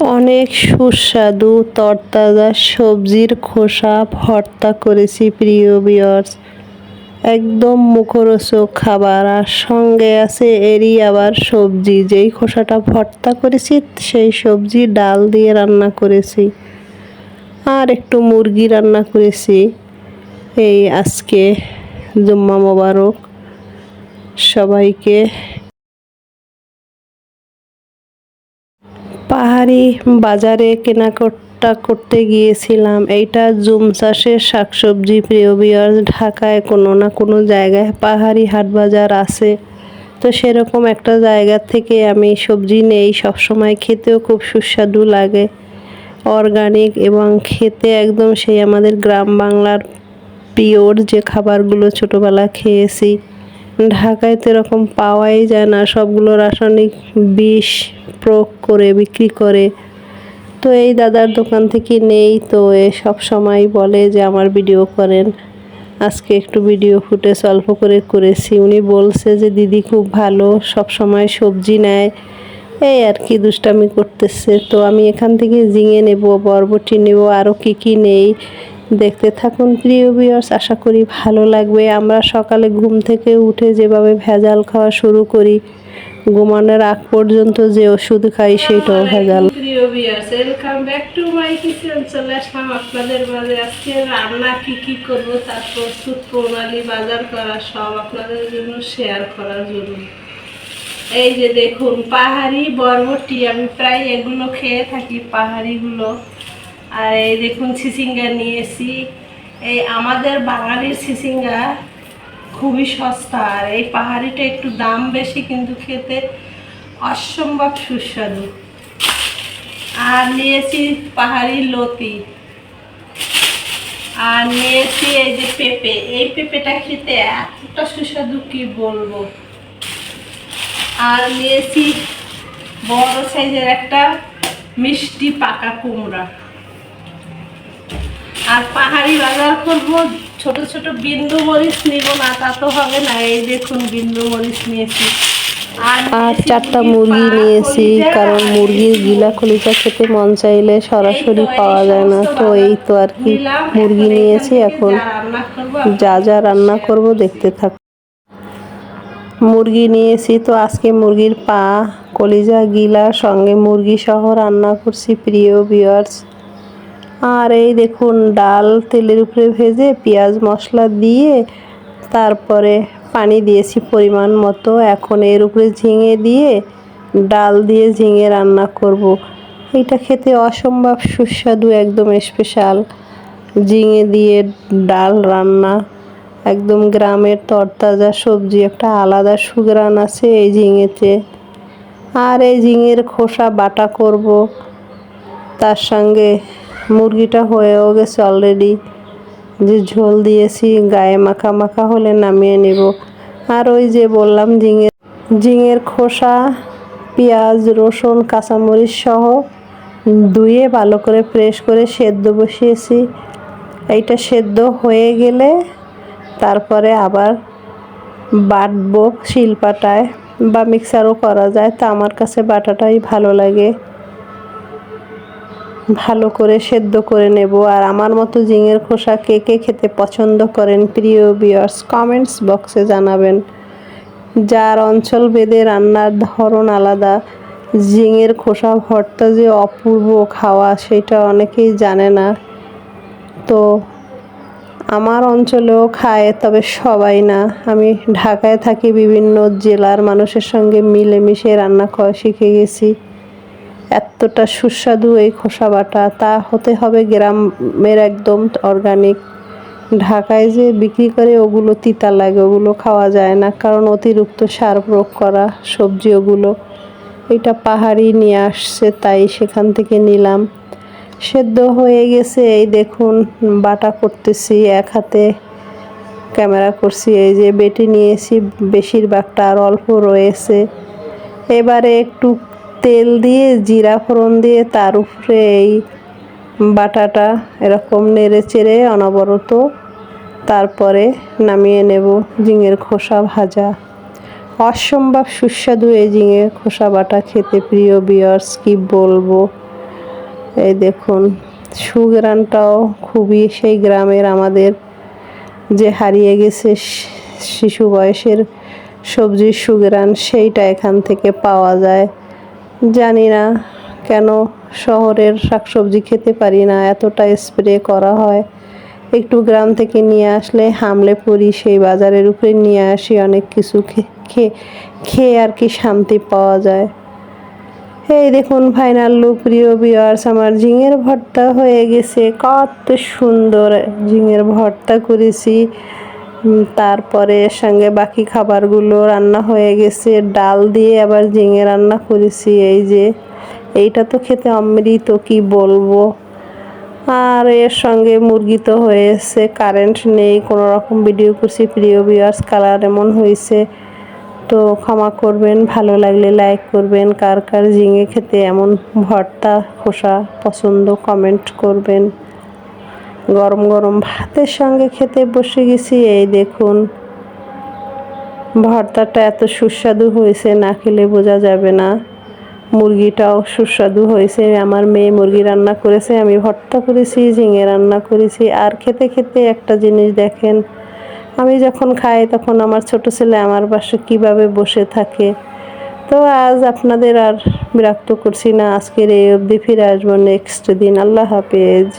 অনেক সুস্বাদু তরতাজা সবজির খোসা ভর্তা করেছি, প্রিয় বিয়ার্স একদম মুখরোচক খাবার। আর সঙ্গে আছে এরই আবার সবজি। যেই খোসাটা ভর্তা করেছি, সেই সবজি ডাল দিয়ে রান্না করেছি। আর একটু মুরগি রান্না করেছি। এই আজকে জুম্মা মোবারক সবাইকে পাহাড়ি বাজারে কেনাকাটা করতে গিয়েছিলাম। এইটা জুম চাষের শাকসবজি প্রিয় বিয়ার ঢাকায় কোনো না কোনো জায়গায় পাহাড়ি হাট বাজার আছে। তো সেরকম একটা জায়গা থেকে আমি সবজি নেই, সবসময় খেতেও খুব সুস্বাদু লাগে। অর্গানিক এবং খেতে একদম সেই আমাদের গ্রাম বাংলার পিওর যে খাবারগুলো ছোটোবেলা খেয়েছি। ঢাকায় তো এরকম পাওয়াই যায় না। সবগুলো রাসায়নিক বিষ প্রয়োগ করে, বিক্রি করে। তো এই দাদার দোকান থেকে নেই। তো এ সব সময় বলে যে, আমার ভিডিও করেন। আজকে একটু ভিডিও ফুটেজ অল্প করে করেছি। উনি বলছে যে, দিদি খুব ভালো, সব সময় সবজি নেয়। এই আর কি দুষ্টামি করতেছে। তো আমি এখান থেকে জিঙে নেব, বরবটি নেব আরও কী কী নেই। দেখতে থাকুন প্রিয় বিয়ার্স আশা করি ভালো লাগবে। আমরা সকালে ঘুম থেকে উঠে যেভাবে ভেজাল খাওয়া শুরু করি ঘুমানোর আগ পর্যন্ত যে ওষুধ খাই সেটাও ভেজাল। প্রিয় welcome back to my kitchen চলে আসলাম আপনাদের মাঝে আজকে রান্না কি কি করব তার প্রস্তুত প্রণালী বাজার করা সব আপনাদের জন্য শেয়ার করার জন্য। এই যে দেখুন পাহাড়ি বরবটি আমি প্রায় এগুলো খেয়ে থাকি পাহাড়িগুলো। আর এই দেখুন সিসিঙ্গা নিয়েছি এই আমাদের বাঙালির সিসিঙ্গা খুবই সস্তা, আর এই পাহাড়িটা একটু দাম বেশি, কিন্তু খেতে অসম্ভব সুস্বাদু। আর নিয়েছি পাহাড়ি লতি। আর নিয়েছি এই যে পেঁপে। এই পেঁপেটা খেতে এতটা সুস্বাদু, কি বলব? আর নিয়েছি বড় সাইজের একটা মিষ্টি পাকা কুমড়া। আর পাহাড়ি বাজার করব ছোট ছোট বিন্দু মরিচ নিব না তা তো হবে না। এই দেখুন বিন্দু মরিচ নিয়েছি। আর চারটা মুরগি নিয়েছি কারণ মুরগির গিলা কলিজা খেতে মন চাইলে সরাসরি পাওয়া যায় না। তো এই তো আর কি মুরগি নিয়েছি এখন যা যা যা রান্না করব দেখতে থাক। মুরগি নিয়েছি তো আজকে মুরগির পা কলিজা গিলা সঙ্গে মুরগি সহ রান্না করছি প্রিয় বিয়ার্স আর এই দেখুন, ডাল তেলের উপরে ভেজে পেঁয়াজ মশলা দিয়ে তারপরে পানি দিয়েছি পরিমাণ মতো। এখন এর উপরে ঝিঙে দিয়ে ডাল দিয়ে ঝিঙে রান্না করব। এটা খেতে অসম্ভব সুস্বাদু, একদম স্পেশাল ঝিঙে দিয়ে ডাল রান্না, একদম গ্রামের তরতাজা সবজি, একটা আলাদা সুগ্রান আছে এই ঝিঙেতে। আর এই ঝিঙের খোসা বাটা করব, তার সঙ্গে মুরগিটা হয়েও গেছে অলরেডি যে ঝোল দিয়েছি, গায়ে মাখা মাখা হলে নামিয়ে নেব। আর ওই যে বললাম ঝিঙের ঝিঙের খোসা, পেঁয়াজ, রসুন, কাঁচামরিচ সহ ধুয়ে ভালো করে প্রেস করে সেদ্ধ বসিয়েছি। এইটা সেদ্ধ হয়ে গেলে তারপরে আবার বাটবো শিলপাটায় বা মিক্সারও করা যায়। তা আমার কাছে বাটাটাই ভালো লাগে। ভালো করে সেদ্ধ করে নেব। আর আমার মতো ঝিঙের খোসা কে কে খেতে পছন্দ করেন, প্রিয় বিয়ার্স কমেন্টস বক্সে জানাবেন। যার অঞ্চল ভেদে রান্নার ধরন আলাদা, ঝিঙের খোসা ভর্তা যে অপূর্ব খাওয়া সেটা অনেকেই জানে না। তো আমার অঞ্চলেও খায়, তবে সবাই না। আমি ঢাকায় থাকি, বিভিন্ন জেলার মানুষের সঙ্গে মিলেমিশে রান্না খাওয়া শিখে গেছি। এতটা সুস্বাদু এই খোসা বাটা তা হতে হবে গ্রামের একদম অর্গানিক ঢাকায় যে বিক্রি করে ওগুলো তিতা লাগে, ওগুলো খাওয়া যায় না। কারণ অতিরিক্ত সার প্রয়োগ করা সবজি ওগুলো। এটা পাহাড়ি নিয়ে আসছে, তাই সেখান থেকে নিলাম। সেদ্ধ হয়ে গেছে, এই দেখুন বাটা করতেছি এক হাতে। ক্যামেরা করছি, এই যে বেটে নিয়েছি, বেশিরভাগটা আর অল্প রয়েছে। এবারে একটু তেল দিয়ে, জিরা ফোড়ন দিয়ে, তার উপরে এই বাটাটা এরকম নেড়ে চেড়ে অনবরত তারপরে নামিয়ে নেব ঝিঙের খোসা ভাজা। অসম্ভব সুস্বাদু এই ঝিঙের খোসা বাটা খেতে, প্রিয় বিয়ার্স কি বলব? এই দেখুন সুগ্রানটাও খুবই সেই গ্রামের আমাদের যে হারিয়ে গেছে শিশু বয়সের সবজির সুগ্রান সেইটা এখান থেকে পাওয়া যায়। জানি না কেন শহরের শাকসবজি খেতে পারি না, এতটা স্প্রে করা হয়। একটু গ্রাম থেকে নিয়ে আসলে হামলে পড়ি সেই বাজারের উপরে নিয়ে আসি, অনেক কিছু খেয়ে খেয়ে আর কি শান্তি পাওয়া যায়। এই দেখুন ফাইনাল লুক প্রিয় বিয়ার্স আমার ঝিঙের ভর্তা হয়ে গেছে। কত সুন্দর ঝিঙের ভর্তা করেছি। তারপরে এর সঙ্গে বাকি খাবারগুলো রান্না হয়ে গেছে। ডাল দিয়ে আবার ঝিঙে রান্না করেছি। এই যে, এইটা তো খেতে অমৃত, কি বলব? আর এর সঙ্গে মুরগি তো হয়েছে কারেন্ট নেই কোনো রকম ভিডিও করছি, প্রিয় বিয়ার্স কালার এমন হয়েছে। তো ক্ষমা করবেন, ভালো লাগলে লাইক করবেন। কার কার ঝিঙে খেতে এমন ভর্তা, খোসা পছন্দ কমেন্ট করবেন। গরম গরম ভাতের সঙ্গে খেতে বসে গেছি। এই দেখুন, ভর্তাটা এত সুস্বাদু হয়েছে, না খেলে বোঝা যাবে না। মুরগিটাও সুস্বাদু হয়েছে। আমার মেয়ে মুরগি রান্না করেছে, আমি ভর্তা করেছি, ঝিঙে রান্না করেছি। আর খেতে খেতে একটা জিনিস দেখেন, আমি যখন খাই তখন আমার ছোট ছেলে আমার পাশে কীভাবে বসে থাকে। তো আজ আপনাদের আর বিরক্ত করছি না, আজকের এই অবধি ফিরে আসব নেক্সট দিন। আল্লাহ হাফেজ।